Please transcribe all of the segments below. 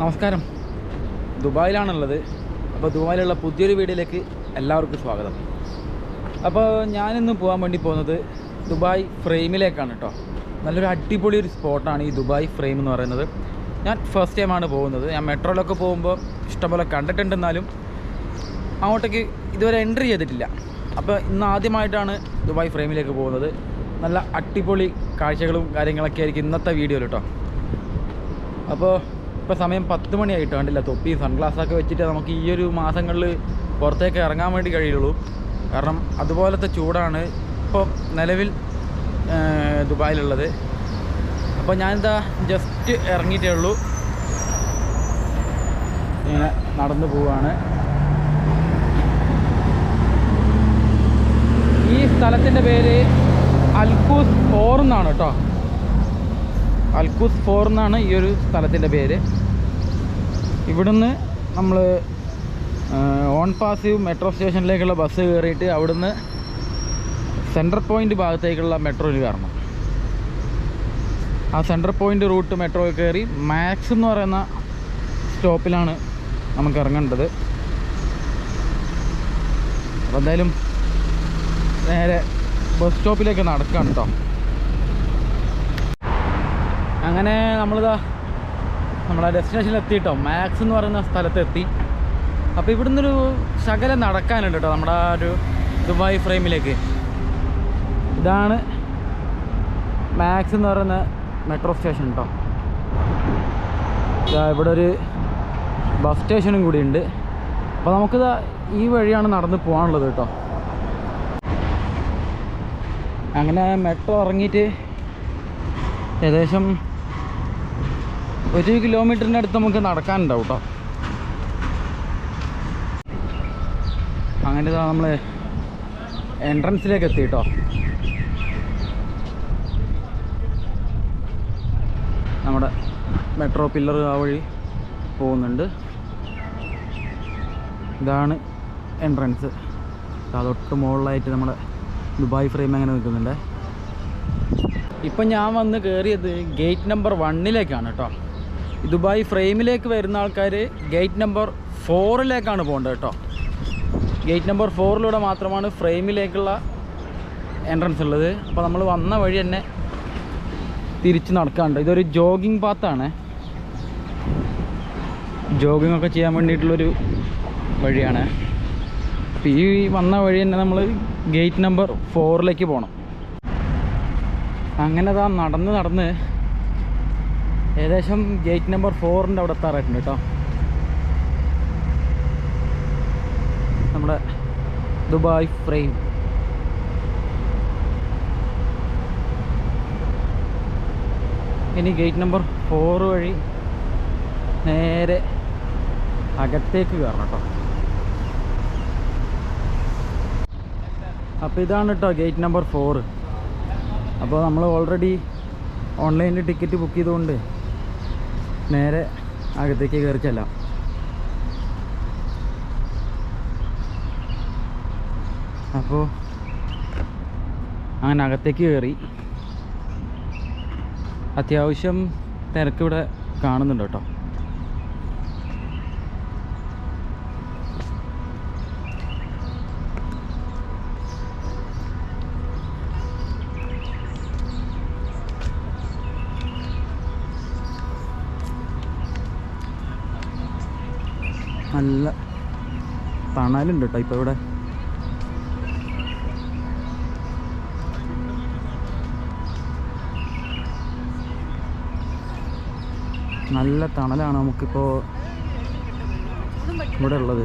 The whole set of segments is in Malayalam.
നമസ്കാരം. ദുബായിലാണുള്ളത്. അപ്പോൾ ദുബായിലുള്ള പുതിയൊരു വീഡിയോയിലേക്ക് എല്ലാവർക്കും സ്വാഗതം. അപ്പോൾ ഞാനിന്ന് പോകാൻ വേണ്ടി പോകുന്നത് ദുബായ് ഫ്രെയിമിലേക്കാണ് കേട്ടോ. നല്ലൊരു അടിപൊളി ഒരു സ്പോട്ടാണ് ഈ ദുബായ് ഫ്രെയിം എന്ന് പറയുന്നത്. ഞാൻ ഫസ്റ്റ് ടൈമാണ് പോകുന്നത്. ഞാൻ മെട്രോയിലൊക്കെ പോകുമ്പോൾ ഇഷ്ടംപോലെ കണ്ടിട്ടുണ്ടെന്നാലും അങ്ങോട്ടേക്ക് ഇതുവരെ എൻട്രി ചെയ്തിട്ടില്ല. അപ്പോൾ ഇന്ന് ആദ്യമായിട്ടാണ് ദുബായ് ഫ്രെയിമിലേക്ക് പോകുന്നത്. നല്ല അടിപൊളി കാഴ്ചകളും കാര്യങ്ങളൊക്കെ ആയിരിക്കും ഇന്നത്തെ വീഡിയോയിൽ കേട്ടോ. അപ്പോൾ ഇപ്പോൾ സമയം പത്ത് മണിയായിട്ട് കണ്ടില്ല. തൊപ്പി സൺഗ്ലാസ്സൊക്കെ വെച്ചിട്ട് നമുക്ക് ഈ ഒരു മാസങ്ങളിൽ പുറത്തേക്ക് ഇറങ്ങാൻ വേണ്ടി കഴിയുള്ളൂ. കാരണം അതുപോലത്തെ ചൂടാണ് ഇപ്പോൾ നിലവിൽ ദുബായിലുള്ളത്. അപ്പോൾ ഞാനെന്താ ജസ്റ്റ് ഇറങ്ങിയിട്ടേ ഉള്ളൂ. ഇങ്ങനെ നടന്നു പോവാണ്. ഈ സ്ഥലത്തിന്റെ പേര് അൽക്കൂസ് ഫോർ എന്നാണ് കേട്ടോ. അൽക്കൂസ് ഫോർ എന്നാണ് ഈ ഒരു സ്ഥലത്തിന്റെ പേര്. ഇവിടുന്ന് നമ്മൾ ഓൺ പാസീവ് മെട്രോ സ്റ്റേഷനിലേക്കുള്ള ബസ് കയറിയിട്ട് അവിടുന്ന് സെൻട്രൽ പോയിന്റ് ഭാഗത്തേക്കുള്ള മെട്രോയിൽ കയറണം. ആ സെൻട്രൽ പോയിന്റ് റൂട്ട് മെട്രോ കയറി മാക്സ് എന്ന് പറയുന്ന സ്റ്റോപ്പിലാണ് നമുക്ക് ഇറങ്ങേണ്ടത്. അപ്പോൾ എന്തായാലും നേരെ ബസ് സ്റ്റോപ്പിലേക്ക് നടക്കാം കേട്ടോ അങ്ങനെ നമ്മളിതാ നമ്മളെ ഡെസ്റ്റിനേഷനിൽ എത്തിയിട്ടോ മാക്സ് എന്ന് പറയുന്ന സ്ഥലത്ത് എത്തി അപ്പോൾ ഇവിടുന്ന് ഒരു ശകലം നടക്കാനുണ്ട് കേട്ടോ നമ്മുടെ ആ ഒരു ദുബായ് ഫ്രെയിമിലേക്ക്. ഇതാണ് മാക്സ് എന്ന് പറയുന്ന മെട്രോ സ്റ്റേഷൻ കേട്ടോ ഇവിടെ ഒരു ബസ് സ്റ്റേഷനും കൂടി ഉണ്ട്. അപ്പോൾ നമുക്ക് ഈ വഴിയാണ് നടന്ന് പോകാനുള്ളത് കേട്ടോ. അങ്ങനെ മെട്രോ ഇറങ്ങിയിട്ട് ഏകദേശം ഒരു കിലോമീറ്ററിന്റെ അടുത്ത് നമുക്ക് നടക്കാനുണ്ടാവും കേട്ടോ അങ്ങനെ നമ്മൾ എൻട്രൻസിലേക്ക് എത്തി കേട്ടോ നമ്മുടെ മെട്രോ പില്ലർ ആ വഴി പോകുന്നുണ്ട്. ഇതാണ് എൻട്രൻസ് അതൊട്ട് മുകളിലായിട്ട് നമ്മുടെ ദുബായ് ഫ്രെയിം അങ്ങനെ നിൽക്കുന്നുണ്ട്. ഇപ്പം ഞാൻ വന്ന് കയറിയത് ഗേറ്റ് നമ്പർ വണ്ണിലേക്കാണ് കേട്ടോ ദുബായ് ഫ്രെയിമിലേക്ക് വരുന്ന ആൾക്കാർ ഗേറ്റ് നമ്പർ ഫോറിലേക്കാണ് പോകേണ്ടത് കേട്ടോ. ഗേറ്റ് നമ്പർ ഫോറിലൂടെ മാത്രമാണ് ഫ്രെയിമിലേക്കുള്ള എൻട്രൻസ് ഉള്ളത്. അപ്പോൾ നമ്മൾ വന്ന വഴി തന്നെ തിരിച്ച് നടക്കാറുണ്ട് ഇതൊരു ജോഗിങ് പാത്താണ് ജോഗിങ് ഒക്കെ ചെയ്യാൻ വേണ്ടിയിട്ടുള്ളൊരു വഴിയാണ്. അപ്പോൾ ഈ വന്ന വഴി തന്നെ നമ്മൾ ഗേറ്റ് നമ്പർ ഫോറിലേക്ക് പോകണം അങ്ങനെ താ നടന്ന് നടന്ന് ഏകദേശം ഗേറ്റ് നമ്പർ ഫോറിന്റെ അവിടെ എത്താറായിട്ടുണ്ട് കേട്ടോ നമ്മുടെ ദുബായ് ഫ്രെയിം ഇനി ഗേറ്റ് നമ്പർ ഫോർ വഴി നേരെ അകത്തേക്ക് കയറണം കേട്ടോ അപ്പോൾ ഇതാണ് കേട്ടോ ഗേറ്റ് നമ്പർ ഫോറ് അപ്പോൾ നമ്മൾ ഓൾറെഡി ഓൺലൈനിൽ ടിക്കറ്റ് ബുക്ക് ചെയ്തുകൊണ്ട് നേരെ അകത്തേക്ക് കയറി ചെല്ലാം. അപ്പോൾ അങ്ങനെ അകത്തേക്ക് കയറി. അത്യാവശ്യം തിരക്കിവിടെ കാണുന്നുണ്ട് കേട്ടോ. നല്ല തണലുണ്ട് കേട്ടോ ഇപ്പോൾ ഇവിടെ. നല്ല തണലാണ് നമുക്കിപ്പോൾ ഇവിടെ ഉള്ളത്.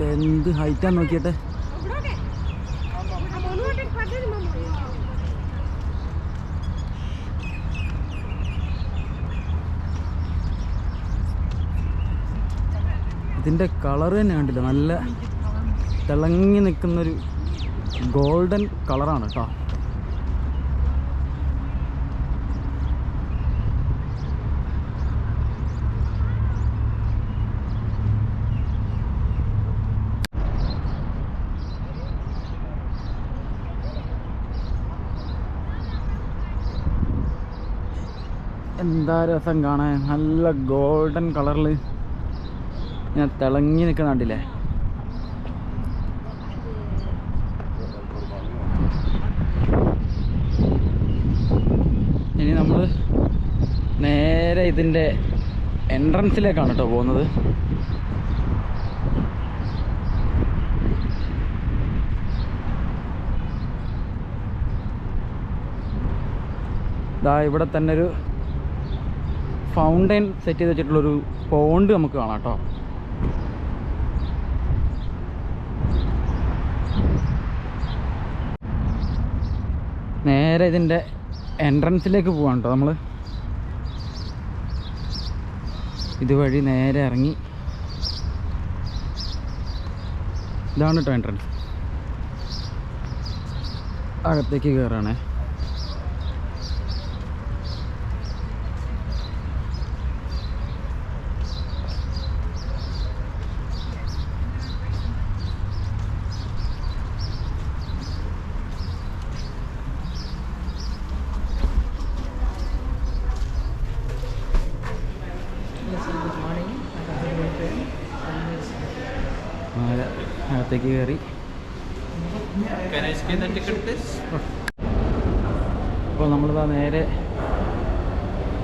കണ്ടില്ലേ എന്ത് ഹൈറ്റാ നോക്കിയട്ടെ. ഇതിന്റെ കളർ തന്നെ കണ്ടില്ല. നല്ല തിളങ്ങി നിൽക്കുന്നൊരു ഗോൾഡൻ കളറാണ് കേട്ടോ എന്താ രസം കാണാൻ? നല്ല ഗോൾഡൻ കളറിൽ ഞാൻ തിളങ്ങി നിൽക്കുന്ന കണ്ടില്ലേ? ഇനി നമ്മൾ നേരെ ഇതിന്റെ എൻട്രൻസിലേക്കാണ് കേട്ടോ പോകുന്നത്. ദാ ഇവിടെ തന്നെ ഒരു ഫൗണ്ടൈൻ സെറ്റ് ചെയ്ത് വെച്ചിട്ടുള്ളൊരു പോണ്ട് നമുക്ക് കാണാം കേട്ടോ. നേരെ ഇതിന്റെ എൻട്രൻസിലേക്ക് പോവാണ് കേട്ടോ നമ്മൾ ഇതുവഴി നേരെ ഇറങ്ങി. ഇതാണ് കേട്ടോ എൻട്രൻസ് അകത്തേക്ക് കയറാണേ അകത്തേക്ക് കയറി? അപ്പോൾ നമ്മളിതാ നേരെ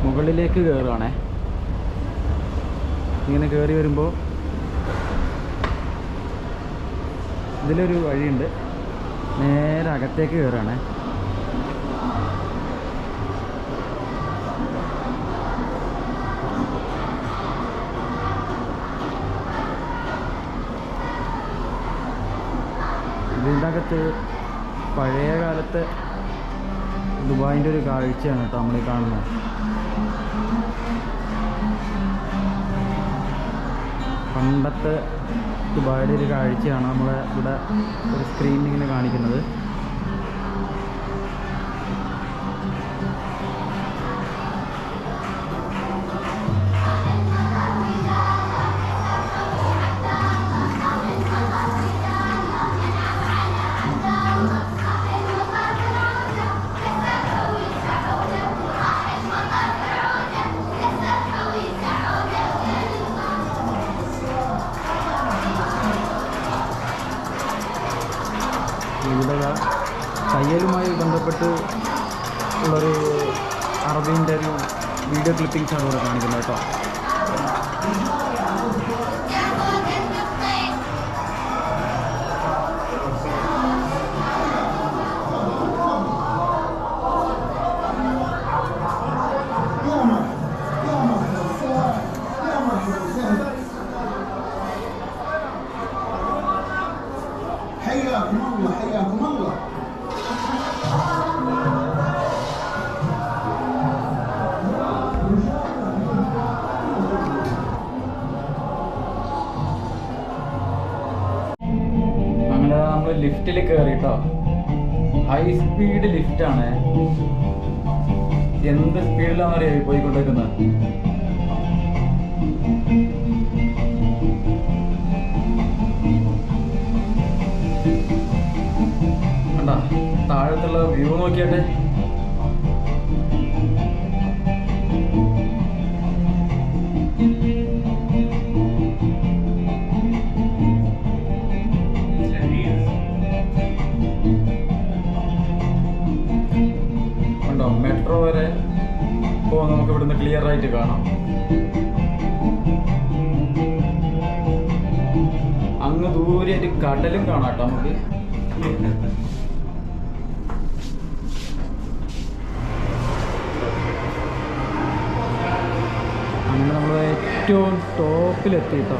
മുകളിലേക്ക് കയറുകയാണേ ഇങ്ങനെ കയറി വരുമ്പോൾ ഇതിലൊരു വഴിയുണ്ട്. നേരെ അകത്തേക്ക് കയറുകയാണേ ഇതിന്റെ അകത്ത് പഴയ കാലത്തെ ദുബായിന്റെ ഒരു കാഴ്ചയാണ് കേട്ടോ നമ്മൾ കാണുന്നത്. പണ്ടത്തെ ദുബായിയുടെ ഒരു കാഴ്ചയാണ് നമ്മളെ ഇവിടെ ഒരു സ്ക്രീനിൽ ഇങ്ങനെ കാണിക്കുന്നത്. ക്ലിപ്പിംഗ്സ് ആണ് ഇവിടെ കാണിക്കുന്നത് കേട്ടോ. സ്പീഡ് ലിഫ്റ്റാണ് എന്ത് സ്പീഡിലാണെന്നറിയാം പോയിക്കൊണ്ടിരിക്കുന്നത്? കടലും കാണാം കേട്ടോ നമുക്ക് ഏറ്റവും ടോപ്പിലെത്തിട്ടോ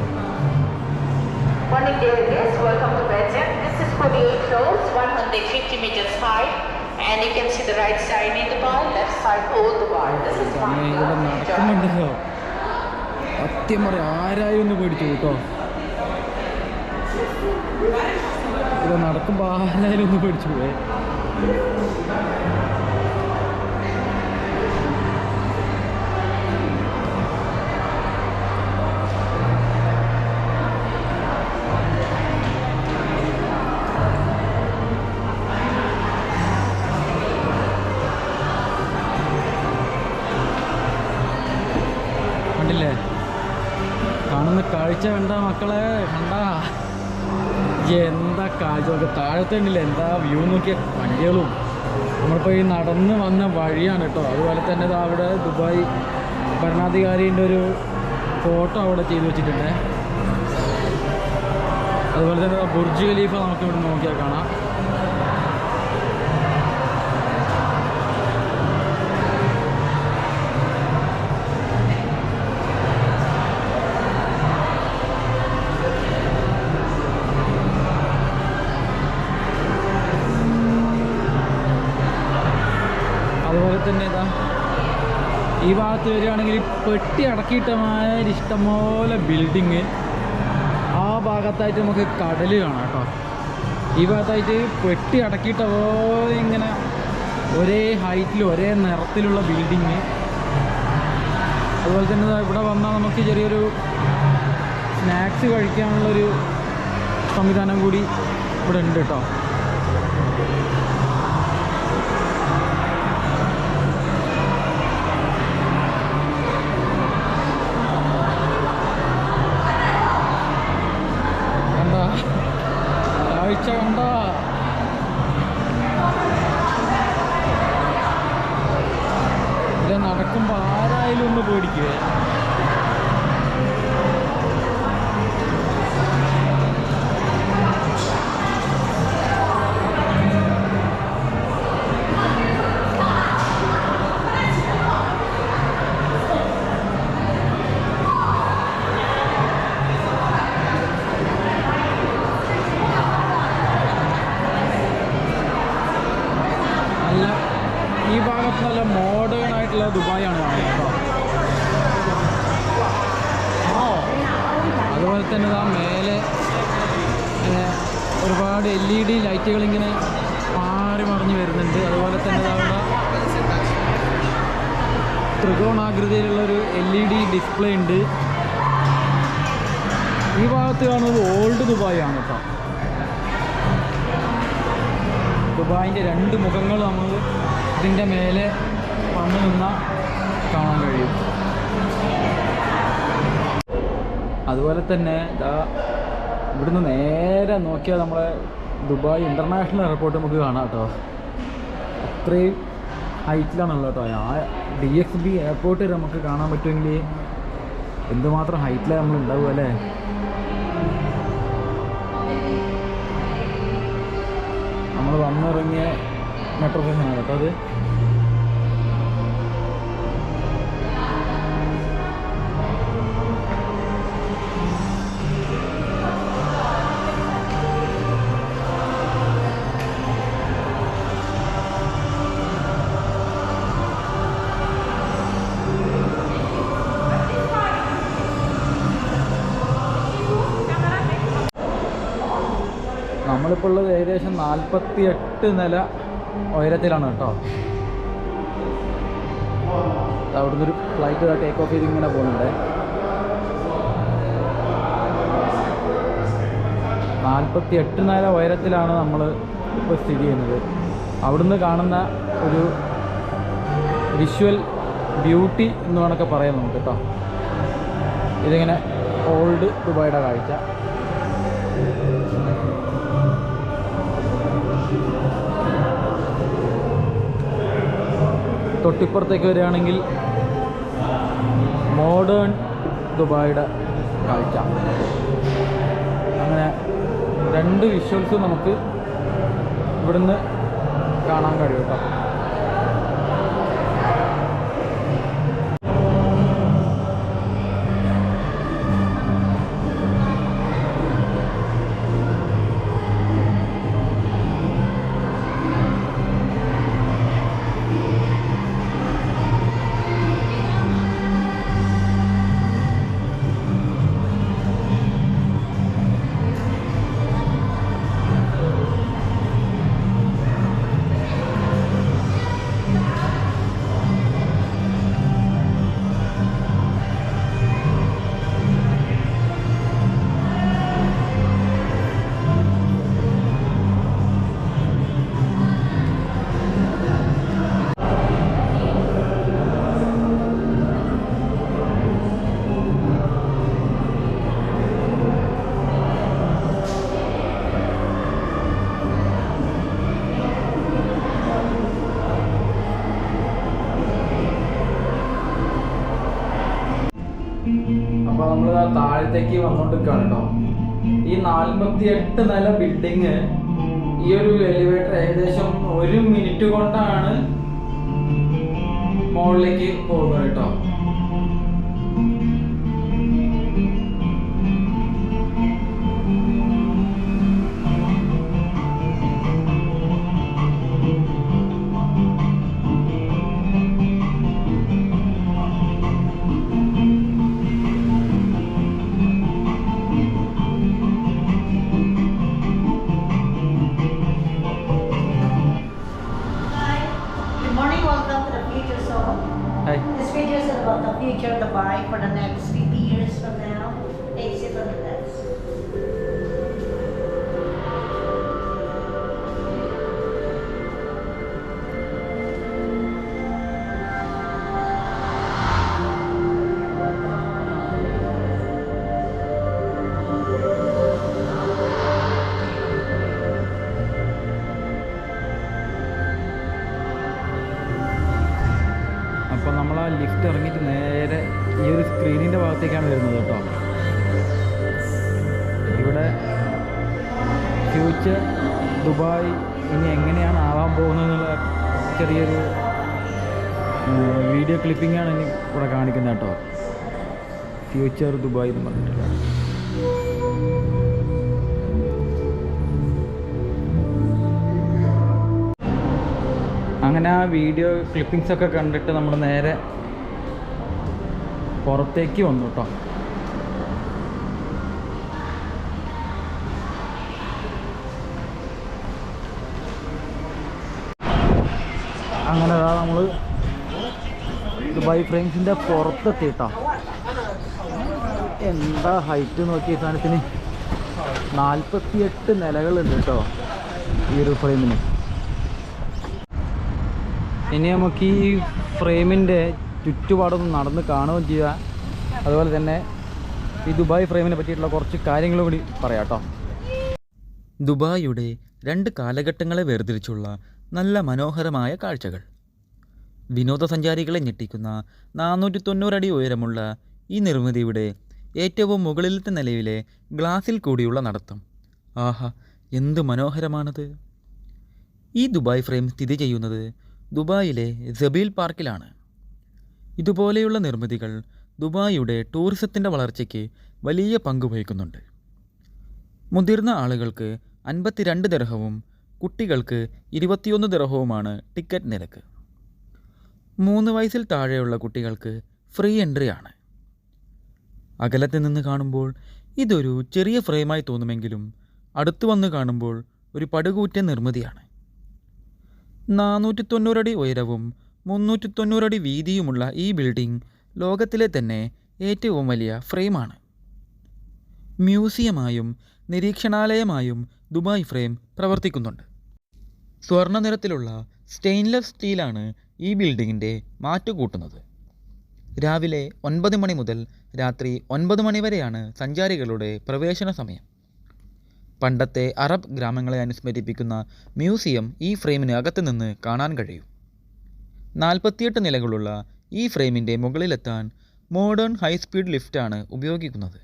ഇവിടെ നടക്കുന്നുണ്ടല്ലോ. സത്യം പറയാ ആരായി ഒന്ന് പേടിച്ചു കേട്ടോ? ഇത് നടക്കുമ്പോൾ ആരായാലും ഒന്ന് പേടിച്ചു പോയേ കണ്ടില്ലേ? കാണുന്ന കാഴ്ച കണ്ട മക്കളെ കണ്ട? എന്താ കാഴ്ച? താഴത്തെ ഉണ്ടല്ലേ എന്താ വ്യൂ നോക്കിയ? വണ്ടികളും. നമ്മളിപ്പോൾ ഈ നടന്ന് വന്ന വഴിയാണ് കേട്ടോ. അതുപോലെ തന്നെ ദാ അവിടെ ദുബായ് ഭരണാധികാരിന്റെ ഒരു ഫോട്ടോ അവിടെ ചെയ്തു വെച്ചിട്ടുണ്ട്. അതുപോലെ തന്നെ ബുർജ് ഖലീഫ നമുക്ക് ഇവിടെ നോക്കിയാൽ കാണാം. തന്നെ ഇതാ. ഈ ഭാഗത്ത് വരികയാണെങ്കിൽ പെട്ടി അടക്കിയിട്ടമായ ഇഷ്ടംപോലെ ബിൽഡിങ് ആ ഭാഗത്തായിട്ട് നമുക്ക് കടൽ കാണാം കേട്ടോ. ഈ ഭാഗത്തായിട്ട് പെട്ടി അടക്കിയിട്ട പോലെ ഇങ്ങനെ ഒരേ ഹൈറ്റിൽ ഒരേ നിറത്തിലുള്ള ബിൽഡിങ് അതുപോലെ തന്നെ ഇവിടെ വന്നാൽ നമുക്ക് ചെറിയൊരു സ്നാക്സ് കഴിക്കാനുള്ളൊരു സംവിധാനം കൂടി ഇവിടെ ഉണ്ട് കേട്ടോ. കാഴ്ച കണ്ട ഇത് ഈ നല്ല മോഡേൺ ആയിട്ടുള്ള കാണുന്നത് കേട്ടോ അതുപോലെ തന്നെ ആ മേലെ ഒരുപാട് എൽ ഇ ഡി ലൈറ്റുകൾ ഇങ്ങനെ മാറി മറിഞ്ഞ് വരുന്നുണ്ട്. അതുപോലെ തന്നെ അവിടെ ത്രികോണാകൃതിയിലുള്ളൊരു എൽ ഇ ഡി ഡിസ്പ്ലേ ഉണ്ട്. ഈ ഭാഗത്ത് കാണുന്നത് ഓൾഡ് ദുബായ് ആണ് കേട്ടോ ദുബായിന്റെ രണ്ട് മുഖങ്ങൾ നമ്മൾ ഇതിന്റെ മേലെ വന്നു നിന്ന കാണാൻ കഴിയും. അതുപോലെ തന്നെ ഇതാ ഇവിടുന്ന് നേരെ നോക്കിയാൽ നമ്മളെ ദുബായ് ഇന്റർനാഷണൽ എയർപോർട്ട് നമുക്ക് കാണാം കേട്ടോ. അത്രയും ഹൈറ്റിലാണുള്ളത് കേട്ടോ. ആ ഡി എക്സ് ബി എയർപോർട്ട് വരെ നമുക്ക് കാണാൻ പറ്റുമെങ്കിൽ എന്തുമാത്രം ഹൈറ്റിലാണ് നമ്മൾ ഉണ്ടാവുക അല്ലേ? നമ്മൾ വന്നിറങ്ങിയ മെട്രോ സ്റ്റേഷനാണ് കേട്ടോ അത് നമ്മളിപ്പോൾ ഉള്ളത് ഏകദേശം നാൽപ്പത്തി എട്ട് നില ഉയരത്തിലാണ് കേട്ടോ. അവിടുന്ന് ഒരു ഫ്ലൈറ്റ് ടേക്ക് ഓഫ് ചെയ്ത് ഇങ്ങനെ പോകുന്നുണ്ട് നാൽപ്പത്തി എട്ട് നില ഉയരത്തിലാണ് നമ്മൾ ഇപ്പോൾ സ്ഥിതി ചെയ്യുന്നത്. അവിടുന്ന് കാണുന്ന ഒരു വിഷ്വൽ ബ്യൂട്ടി എന്ന് വേണമൊക്കെ പറയാം നമുക്ക് കേട്ടോ. ഇതിങ്ങനെ ഓൾഡ് ദുബായിയുടെ കാഴ്ച. തൊട്ടിപ്പുറത്തേക്ക് വരികയാണെങ്കിൽ മോഡേൺ ദുബായുടെ കാഴ്ച. അങ്ങനെ രണ്ട് വിഷ്വൽസ് നമുക്ക് ഇവിടുന്ന് കാണാൻ കഴിയും കേട്ടോ. നമ്മൾ താഴത്തേക്ക് വന്നോണ്ടിരിക്കുകയാണ് കേട്ടോ ഈ നാൽപ്പത്തി എട്ട് നില ബിൽഡിങ് ഈ ഒരു എലിവേറ്റർ ഏകദേശം ഒരു മിനിറ്റ് കൊണ്ടാണ് മുകളിലേക്ക് പോകുന്നത് കേട്ടോ for the next ഭാഗത്തേക്കാണ് വരുന്നത് കേട്ടോ. ഇവിടെ ഫ്യൂച്ചർ ദുബായ് ഇനി എങ്ങനെയാണ് ആവാൻ പോകുന്നത് എന്നുള്ള ചെറിയൊരു വീഡിയോ ക്ലിപ്പിംഗാണ് ഇനി ഇവിടെ കാണിക്കുന്നത് കേട്ടോ. ഫ്യൂച്ചർ ദുബായ് എന്ന് പറഞ്ഞിട്ടുള്ള. അങ്ങനെ ആ വീഡിയോ ക്ലിപ്പിങ്സൊക്കെ കണ്ടിട്ട് നമ്മൾ നേരെ പുറത്തേക്ക് വന്നു കേട്ടോ. അങ്ങനെ അതാ നമ്മൾ ദുബായ് ഫ്രെയിംസിന്റെ പുറത്തെത്തി കേട്ടോ. എന്താ ഹൈറ്റ് നോക്കിയ സാധനത്തിന്? നാൽപ്പത്തിയെട്ട് നിലകളുണ്ട് കേട്ടോ ഈ ഒരു ഫ്രെയിമിന് ഇനി നമുക്ക് ഈ ഫ്രെയിമിന്റെ ചുറ്റുപാടൊന്ന് നടന്ന് കാണുകയും ചെയ്യുക. അതുപോലെ തന്നെ ഈ ദുബായ് ഫ്രെയിമിനെ പറ്റിയിട്ടുള്ള കുറച്ച് കാര്യങ്ങൾ കൂടി പറയാട്ടോ കേട്ടോ. ദുബായിയുടെ രണ്ട് കാലഘട്ടങ്ങളെ വേർതിരിച്ചുള്ള നല്ല മനോഹരമായ കാഴ്ചകൾ. വിനോദസഞ്ചാരികളെ ഞെട്ടിക്കുന്ന നാനൂറ്റി തൊണ്ണൂറടി ഉയരമുള്ള ഈ നിർമ്മിതിയുടെ ഏറ്റവും മുകളിലത്തെ നിലയിലെ ഗ്ലാസിൽ കൂടിയുള്ള നടത്തം. ആഹാ എന്ത് മനോഹരമാണത്. ഈ ദുബായ് ഫ്രെയിം സ്ഥിതി ചെയ്യുന്നത് ദുബായിലെ ജബീൽ പാർക്കിലാണ്. ഇതുപോലെയുള്ള നിർമ്മിതികൾ ദുബായിയുടെ ടൂറിസത്തിന്റെ വളർച്ചയ്ക്ക് വലിയ പങ്ക് വഹിക്കുന്നുണ്ട്. മുതിർന്ന ആളുകൾക്ക് അൻപത്തിരണ്ട് ദിർഹവും കുട്ടികൾക്ക് ഇരുപത്തിയൊന്ന് ദിർഹവുമാണ് ടിക്കറ്റ് നിരക്ക്. മൂന്ന് വയസ്സിൽ താഴെയുള്ള കുട്ടികൾക്ക് ഫ്രീ എൻട്രി ആണ് അകലത്തിൽ നിന്ന് കാണുമ്പോൾ ഇതൊരു ചെറിയ ഫ്രെയിമായി തോന്നുമെങ്കിലും അടുത്തു വന്ന് കാണുമ്പോൾ ഒരു പടുകൂറ്റ നിർമ്മിതിയാണ്. നാനൂറ്റി തൊണ്ണൂറടി ഉയരവും മുന്നൂറ്റി തൊണ്ണൂറടി വീതിയുമുള്ള ഈ ബിൽഡിംഗ് ലോകത്തിലെ തന്നെ ഏറ്റവും വലിയ ഫ്രെയിമാണ്. മ്യൂസിയമായും നിരീക്ഷണാലയമായും ദുബായ് ഫ്രെയിം പ്രവർത്തിക്കുന്നുണ്ട്. സ്വർണ നിറത്തിലുള്ള സ്റ്റെയിൻലെസ് സ്റ്റീലാണ് ഈ ബിൽഡിങ്ങിന്റെ മാറ്റുകൂട്ടുന്നത്. രാവിലെ ഒൻപത് മണി മുതൽ രാത്രി ഒൻപത് മണി വരെയാണ് സഞ്ചാരികളുടെ പ്രവേശന സമയം. പണ്ടത്തെ അറബ് ഗ്രാമങ്ങളെ അനുസ്മരിപ്പിക്കുന്ന മ്യൂസിയം ഈ ഫ്രെയിമിന് അകത്ത് നിന്ന് കാണാൻ കഴിയും. നാൽപ്പത്തിയെട്ട് നിലകളുള്ള ഈ ഫ്രെയിമിന്റെ മുകളിലെത്താൻ മോഡേൺ ഹൈസ്പീഡ് ലിഫ്റ്റാണ് ഉപയോഗിക്കുന്നത്.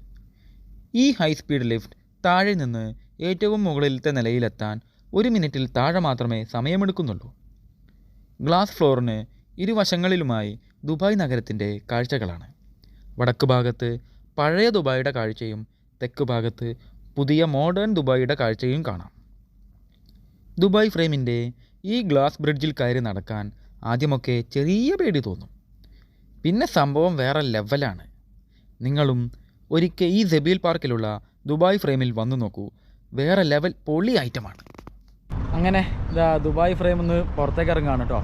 ഈ ഹൈസ്പീഡ് ലിഫ്റ്റ് താഴെ നിന്ന് ഏറ്റവും മുകളിലത്തെ നിലയിലെത്താൻ ഒരു മിനിറ്റിൽ താഴെ മാത്രമേ സമയമെടുക്കുന്നുള്ളൂ. ഗ്ലാസ് ഫ്ലോറിന് ഇരുവശങ്ങളിലുമായി ദുബായ് നഗരത്തിന്റെ കാഴ്ചകളാണ്. വടക്ക് ഭാഗത്ത് പഴയ ദുബായിയുടെ കാഴ്ചയും തെക്ക് ഭാഗത്ത് പുതിയ മോഡേൺ ദുബായിയുടെ കാഴ്ചയും കാണാം. ദുബായ് ഫ്രെയിമിന്റെ ഈ ഗ്ലാസ് ബ്രിഡ്ജിൽ കയറി നടക്കാൻ ആദ്യമൊക്കെ ചെറിയ പേടി തോന്നും. പിന്നെ സംഭവം വേറെ ലെവലാണ്. നിങ്ങളും ഒരിക്കൽ ഈ ജബീൽ പാർക്കിലുള്ള ദുബായ് ഫ്രെയിമിൽ വന്നു നോക്കൂ. വേറെ ലെവൽ പൊളി ഐറ്റമാണ്. അങ്ങനെ ഇതാ ദുബായ് ഫ്രെയിം ഒന്ന് പുറത്തേക്ക് ഇറങ്ങുകയാണ് കേട്ടോ.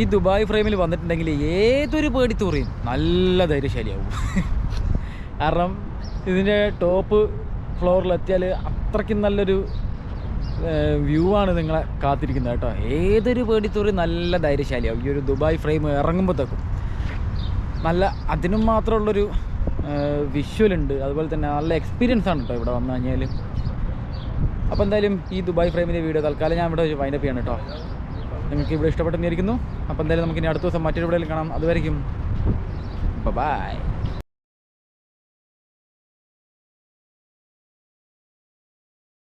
ഈ ദുബായ് ഫ്രെയിമിൽ വന്നിട്ടുണ്ടെങ്കിൽ ഏതൊരു പേടി തോറിയും നല്ല ധൈര്യശാലിയാവും. കാരണം ഇതിന്റെ ടോപ്പ് ഫ്ലോറിലെത്തിയാൽ അത്രയ്ക്കും നല്ലൊരു വ്യൂ ആണ് നിങ്ങളെ കാത്തിരിക്കുന്നത് കേട്ടോ. ഏതൊരു പേടിത്തൂറി നല്ല ധൈര്യശാലിയാവും ഈ ഒരു ദുബായ് ഫ്രെയിം ഇറങ്ങുമ്പോഴത്തേക്കും നല്ല അതിനും മാത്രമുള്ളൊരു വിഷ്വലുണ്ട് അതുപോലെ തന്നെ നല്ല എക്സ്പീരിയൻസ് ആണ് കേട്ടോ ഇവിടെ വന്നു കഴിഞ്ഞാൽ അപ്പോൾ എന്തായാലും ഈ ദുബായ് ഫ്രെയിമിന്റെ വീഡിയോ തൽക്കാലം ഞാൻ ഇവിടെ വൈൻഡപ്പ് ചെയ്യണം കേട്ടോ. നിങ്ങൾക്ക് ഇവിടെ ഇഷ്ടപ്പെട്ടെന്നിരിക്കുന്നു അപ്പോൾ എന്തായാലും നമുക്ക് ഇനി അടുത്ത ദിവസം മറ്റൊരു വീഡിയോയിൽ കാണാം. അതുവരെയും ബൈ